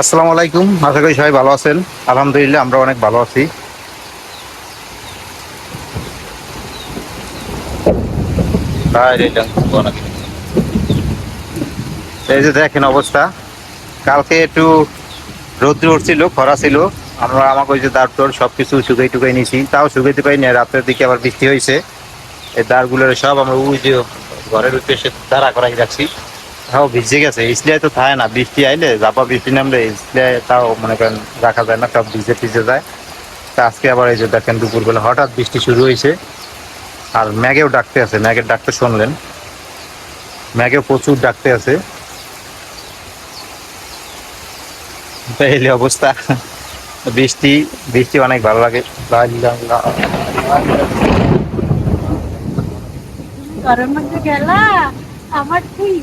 আসসালামু আলাইকুম। আশা করি সবাই ভালো আছেন। আলহামদুলিল্লাহ আমরা অনেক ভালো আছি। এই যে দেখেন অবস্থা। কালকে একটু রৌদ্র উঠছিল খরা ছিল। আমরা আমাকে ওই যে দাঁড় টোর সব কিছু শুকাই টুকাই নিয়েছি। তাও শুকাইতে পারি না রাতের দিকে আবার বৃষ্টি হয়েছে। এই দাঁড়গুলোর সব আমরা ওই যে ঘরের উদ্দেশ্যে দাঁড়া করাই রাখছি। তাও ভিজে গেছে। ইসলিয়ায় তো থাকে না, বৃষ্টি আইলে জাপা বৃষ্টি নামলে ইসলিয়ায় তাও মনে করেন রাখা যায় না, সব ভিজে ভিজে যায়। তা আজকে আবার এই যে দেখেন দুপুরবেলা হঠাৎ বৃষ্টি শুরু হয়েছে আর ম্যাগেও ডাকতে আছে, ম্যাগের ডাকতে শুনলেন। ম্যাগেও প্রচুর ডাকতে আছে। অবস্থা। বৃষ্টি বৃষ্টি অনেক ভালো লাগে। ঘরের মধ্যে গেলা? আমার ঠিক।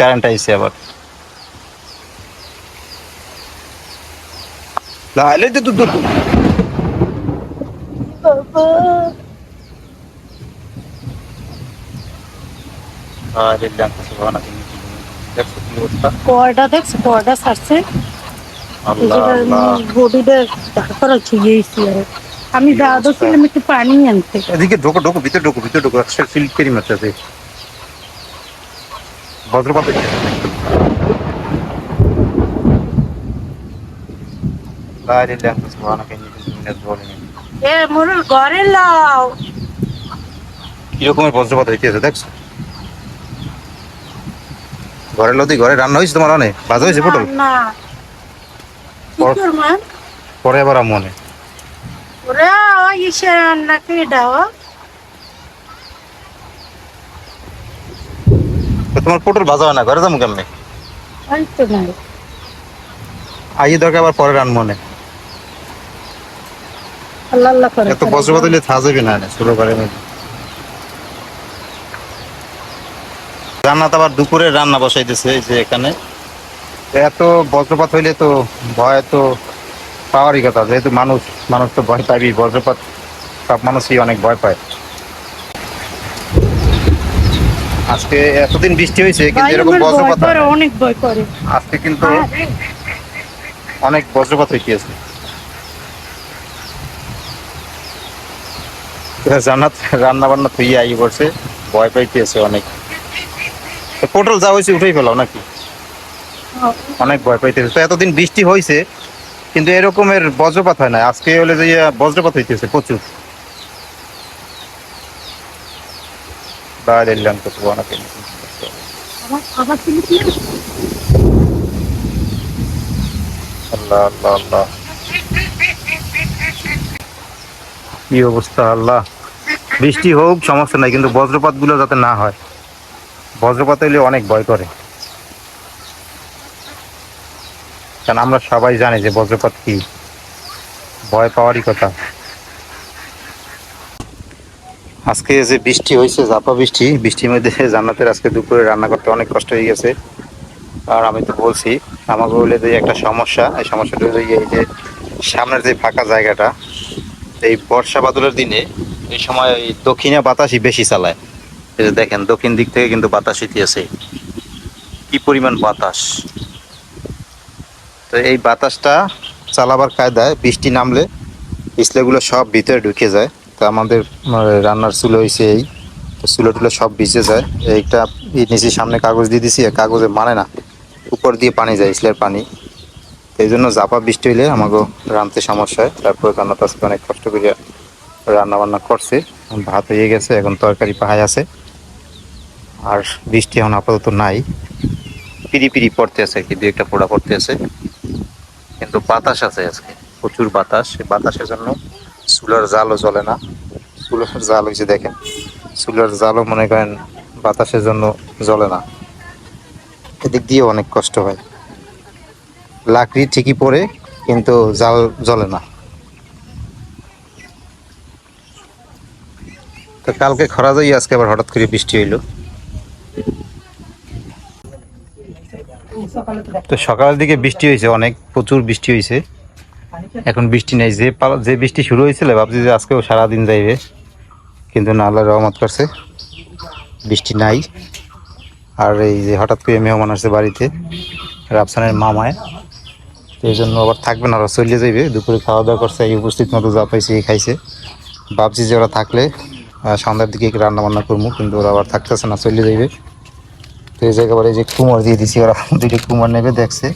কারেন্ট আইছে আবার লাইলে তো অবস্থা কয়টা দেখছ কয়টা বডিটা তারপর ছুঁয়েছি আর। আমি দাদা? ছিলাম একটু পানি আনতে। এদিকে ঢোকো ঢোকো ভিতরে ঢোকো ভিতরে ঢোকো। একসাথে ফিল কেরি মারতেছে বজ্রপাত হচ্ছে। আরে জানতে পারো না কেন তুমি বলেনি এ মোর ঘরে লাও বজ্রপাত হইতেছে দেখছ? ঘরে লদি ঘরে রান্না হয়েছে তোমার অনেক? বাজা হয়েছে পটল? না কি পরে আবার মনে ওরে ইসে রান্না করে দাও। তোমার পটল ভাজা হয় না ঘরে যাব কেমনে? আইয়ে দরকার আবার পরে রান মনে এত বজ্রপাত হইলে থা যাবে না ষোলো মধ্যে। রান্না তো আবার দুপুরে রান্না বসাইতেছে এই যে এখানে। এত বজ্রপাত হইলে তো ভয় তো পাওয়ারই কথা যেহেতু মানুষ মানুষ তো ভয় পাইবি বজ্রপাত সব মানুষই অনেক ভয় পায়। আজকে এতদিন বৃষ্টি হয়েছে কিন্তু এরকম বজ্রপাত হয় অনেক ভয় করে। আজকে কিন্তু অনেক বজ্রপাত হইতেছে জান্নাত রান্না বান্না থইয়ে আই করছে ভয় পাইতেছে অনেক। তো পটল যা হয়েছে উঠেই ফেলাও নাকি? অনেক ভয় পাইতেছে। তো এতদিন বৃষ্টি হয়েছে কিন্তু এরকমের বজ্রপাত হয় না আজকে হলে যে বজ্রপাত হইতেছে প্রচুর। এলাম তো অনেক আমার খাবার ছিল কি? আল্লাহ আল্লাহ আল্লাহ কি অবস্থা আল্লাহ বৃষ্টি হোক সমস্যা নাই কিন্তু বজ্রপাতগুলো যাতে না হয়। বজ্রপাত হইলে অনেক ভয় করে। কারণ আমরা সবাই জানি যে বজ্রপাত কি। ভয় পাওয়ারই কথা। আজকে যে বৃষ্টি হয়েছে জাপা বৃষ্টি, বৃষ্টির মধ্যে জান্নাতের আজকে দুপুরে রান্না করতে অনেক কষ্ট হয়ে গেছে। আর আমি তো বলছি, আমাকে বলে যে একটা সমস্যা, এই সমস্যাটা হলো এই যে সামনের যে ফাঁকা জায়গাটা, এই বর্ষা বাদলের দিনে এই সময় এই দক্ষিণে বাতাসই বেশি চালায়। এই যে দেখেন, দক্ষিণ দিক থেকে কিন্তু বাতাস ইতিহাসে কি পরিমাণ বাতাস? তো এই বাতাসটা চালাবার কায়দায় বৃষ্টি নামলে পিছলেগুলো সব ভিতরে ঢুকে যায়। তো আমাদের রান্নার চুলো হয়েছে এই। তো চুলো টুলো সব ভিজে যায়। এইটা এই নিচে সামনে কাগজ দিয়ে দিছি কাগজে মানে না, উপর দিয়ে পানি যায় ইসলের পানি। এই জন্য জাপা বৃষ্টি হইলে আমাকে রাঁধতে সমস্যা হয়। তারপর রান্না আজকে অনেক কষ্ট করে রান্না বান্না করছে। ভাত হয়ে গেছে, এখন তরকারি পাহাই আছে। আর বৃষ্টি এখন আপাতত নাই। পিড়ি পিড়ি পড়তে আছে আর কি দু একটা পোড়া পড়তে আছে। কিন্তু বাতাস আছে আজকে, প্রচুর বাতাস। বাতাসের জন্য চুলার জালও জ্বলে না। চুলার জাল হয়েছে দেখেন, চুলার জালও মনে করেন বাতাসের জন্য জ্বলে না। এদিক দিয়ে অনেক কষ্ট হয়। লাকড়ি ঠিকই পড়ে, কিন্তু জাল জ্বলে না। তো কালকে খরা যাই, আজকে আবার হঠাৎ করে বৃষ্টি হইল। তো সকালের দিকে বৃষ্টি হয়েছে অনেক, প্রচুর বৃষ্টি হয়েছে এখন বৃষ্টি নাই। যে যে বৃষ্টি শুরু হয়েছিল, ভাবছি যে আজকেও সারাদিন যাইবে। কিন্তু না, আল্লাহ রহমত করছে। বৃষ্টি নাই। আর এই যে হঠাৎ করে মেহমান আসছে বাড়িতে, রাফসানের মামায়। তো এই জন্য আবার থাকবে না, ওরা চলে যাইবে। দুপুরে খাওয়া দাওয়া করছে, এই উপস্থিত মতো যা পাইছে, এই খাইছে। ভাবছি যে ওরা থাকলে সন্ধ্যার দিকে রান্না বান্না করব কিন্তু ওরা আবার থাকতেছে না, চলে যাইবে। তো এই জায়গা আবার এই যে কুমার দিয়ে দিছি, ওরা দুইটা কুমার নেবে, দেখছে।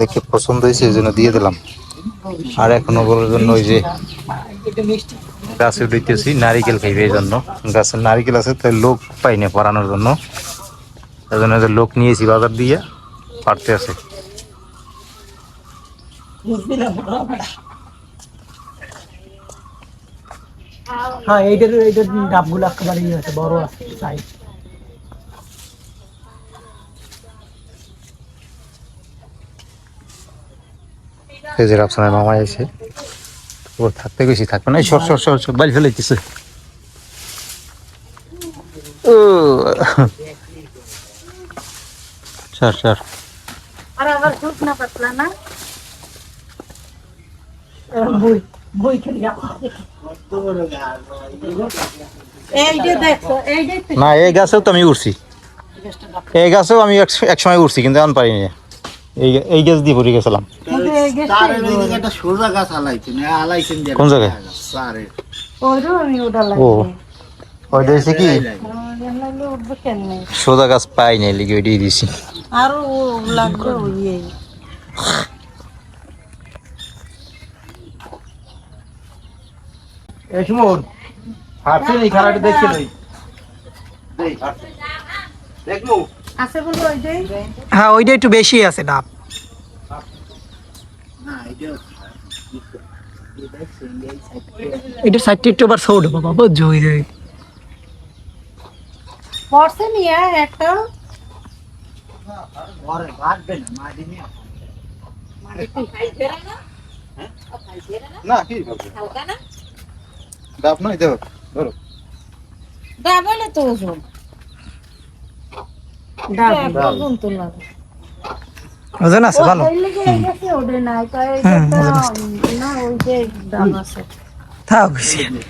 দেখে পছন্দ হয়েছে, এই জন্য দিয়ে দিলাম। আর এখনও বলার জন্য ওই যে গাছে উঠেছি, নারিকেল খাইবে এই জন্য। গাছের নারিকেল আছে, তাই লোক পাই না পড়ানোর জন্য। এই জন্য লোক নিয়েছি বাজার দিয়ে পারতে আছে। হ্যাঁ এইটার এইটার ডাবগুলো একেবারে ইয়ে আছে, বড় আছে সাইজ এই যে রাফসানের মামা এসে ও থাকতে গেছি থাকবে না। সর সর সর সর ফেলে ও। সর সর। আর আবার শুকনা পাতলা না? বই বই খেলি এই না গাছেও তো আমি উঠছি এই গাছেও আমি এক- এক সময় উঠছি কিন্তু এখন পারিনি। এই এই গাছ দিয়ে পড়ে গেছিলাম। একটা সোজা গাছ হালাইছেন হালাইছেন যে কোন জায়গায়? সারে ওইরও আমি ওটা ও ওই দিয়েছে কি? লাগলে উঠবে কেন সোজা গাছ পাই নাই লিখে ওইটাই দিয়েছি। আরও ও লাগবে ওই ইয়ে। এই সুমন হাঁটছেন এই খারাপটা দেখছে লই দেখমু আছে বলে ওই হ্যাঁ ওইটা একটু বেশি আছে ডাব। না এটা এটা সাইডটা একটু আবার সৌড বাবা বুঝছ ওই পড়ছে নিয়ে একটা। ঘরে ভাগবে না মাটি নিয়ে না কি ডাব নয় দেখো ধরো ডাবলে তো ডাব তো লাগে। ওজন আছে ভালো। ওই লেগে এই গেছে ওঠে নাই। তাই এই হুম, যে ওজন একটা, না ওই যে ডাব আছে। থাক না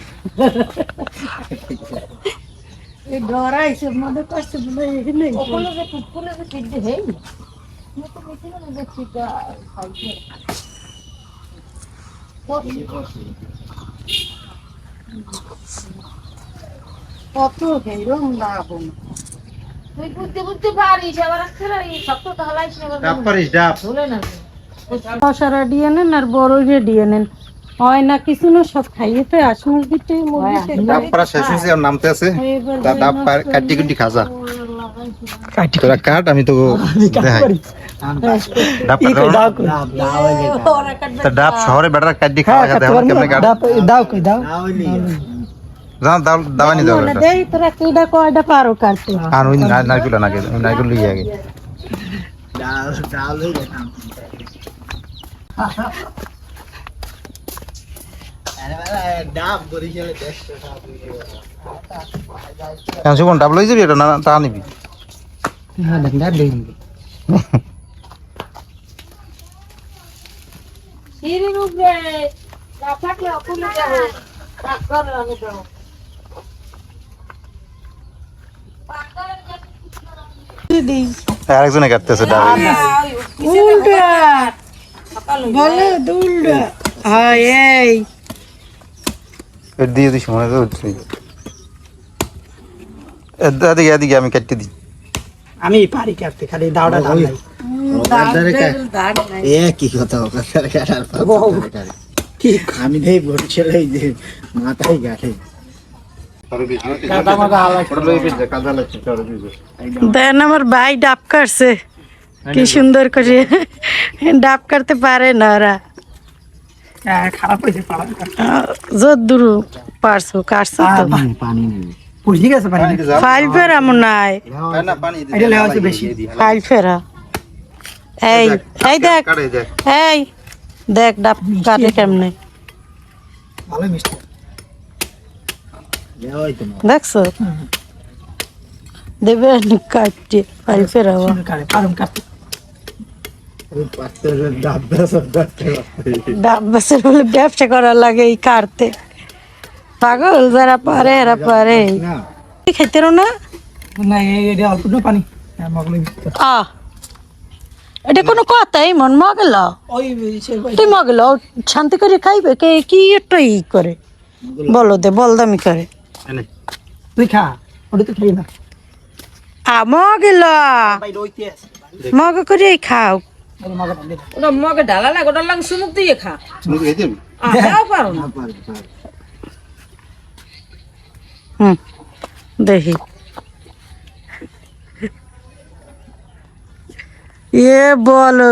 কত হেরম লাভ তুই বুঝতে বুঝতে পারিস আবার আজকাল শক্ত তো হালাইস না ডাব পারিস ডাব। ভুলে না। মশারা দিয়ে নেন আর বড় দিয়ে নেন হয় না কিছু না সব খাইয়ে তো আসমুর দিতে ডাব পারা শেষ হয়েছে আর নামতে আছে। তা ডাব কাটি কুটি খাজা। কাটি তোরা কাট আমি তো দেখাই। ডাব ডাব শহরে বেটার কাটি হ্যাঁ খাওয়া কাটতে দেখো কেমনে কাট। দাও দাও কই দাও। যাও দাও দাওয়ানি দাও দেই তোরা কিডা কয়টা পারো কাটতে আর ওই নারকেল না ওই নারকেল লই আগে। ডাল হয়ে ডাব কেন লই যাবি এটা না তা নিবি? হ্যাঁ উপরে না থাকলে অকুলে যাব। পাকঘর আমি যাব আরেকজনে কাটতেছে ডাব বলে দুলটা। হ্যাঁ এই। এর দিয়ে দিস মনে তো উঠছি। এদিকে এদিকে আমি কাটতে দিই। আমি পারি কাটতে খালি দাওটা দাও নাই। এ কি কথা কি আমি নেই যে মাথায় গাঠে। দেন আমার ভাই ডাব কাটছে কি সুন্দর করে ডাব কাটতে পারে না ওরা হ্যাঁ, খারাপ হয়েছে পালন করতে যত দূর পারছ কাটছো তো পানি নেই বুঝলি গেছে পানি ফাইল ফেরা মনে হয় না পানি এটা লেওয়া আছে বেশি। ফাইল ফেরা এই এই দেখ কাটে দেখ এই দেখ ডাব কাটে কেমনে ভালো মিষ্টি লেওয়াই তো না দেখছ? দেবে কাটতে ফাইল ফেরা সুন্দর কাটে পারম কাটতে। ওই পাত্রের ডাব বেসব ডাবতে ডাব বেসের বলে ব্যবসা করার লাগে এই কাটতে। পাগল যারা পারে এরা পারে। না। খাইতে না? এটা অল্প পানি। হ্যাঁ মগলে ভিতরে। আ এটা কোনো কথাই মন মগেল? তুই মগেল শান্তি করে খাইবে? কে কি একটা ই করে? বলো দে বলদামি করে। তুই খা ওটা তো খাই না। মগ করে খাও। ওটা মগে ঢালা লাগে ওটা লাগে সুমুক দিয়ে খা। তুমি খেয়ে দিবি আও পারো না। পার পার হুম দেখি। এ বলো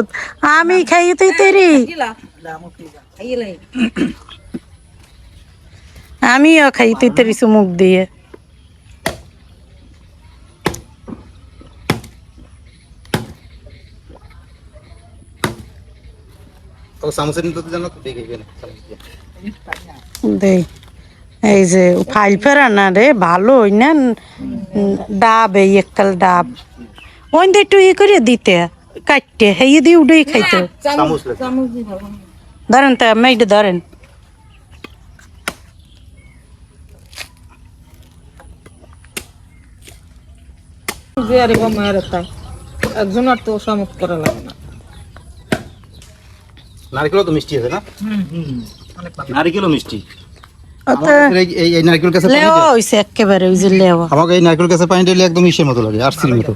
আমি খাই তুই তেরি। খাইলে আমিও খাই তুই দিয়ে। তো চামচের নিতে তো জানো তো দেখে গেলে দে এই যে ফাইল ফেরা না রে ভালো হই না ডাব এই এককাল ডাব। ওই দিয়ে একটু ই করে দিতে কাটতে হেই দিয়ে উঠেই খাইতে। দিয়ে ধরেন তো মেয়েটা ধরেন। যে আরে গো মায়ের তাই। একজন আর তো সমত করা লাগে না। নারকেলও তো মিষ্টি আছে না? নারকেলও মিষ্টি। এই এই- এই নারকেল গাছের লেওয়া হইছে একেবারে ওই যে লেওয়া। আমাকে এই নারকেল গাছের পানি দিলে একদম ইসের মতো লাগে আরসির মতো।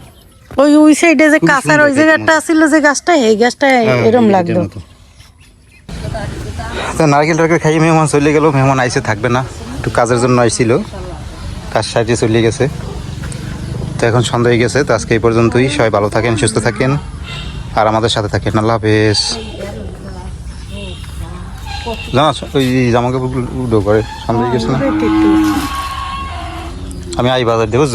ওই ওই সাইডে যে কাঁচার ওই জায়গাটা ছিল যে গাছটা এই গাছটা হ্যাঁ, লাগতো। তো নারকেল টারকেল খাইয়ে মেহমান চলে গেল মেহমান আইসে থাকবে না। একটু কাজের জন্য আইছিল কাজ সাইডে চলে গেছে। তো এখন সন্ধ্যা হয়ে গেছে, তো আজকে এই পর্যন্তই। সবাই ভালো থাকেন, সুস্থ থাকেন, আর আমাদের সাথে থাকেন। আল্লাহ হাফেজ। জানাস ওই জামা কাপড় উডো করে হয়ে গেছে না? আমি আই বাজার দিয়ে, বুঝছ?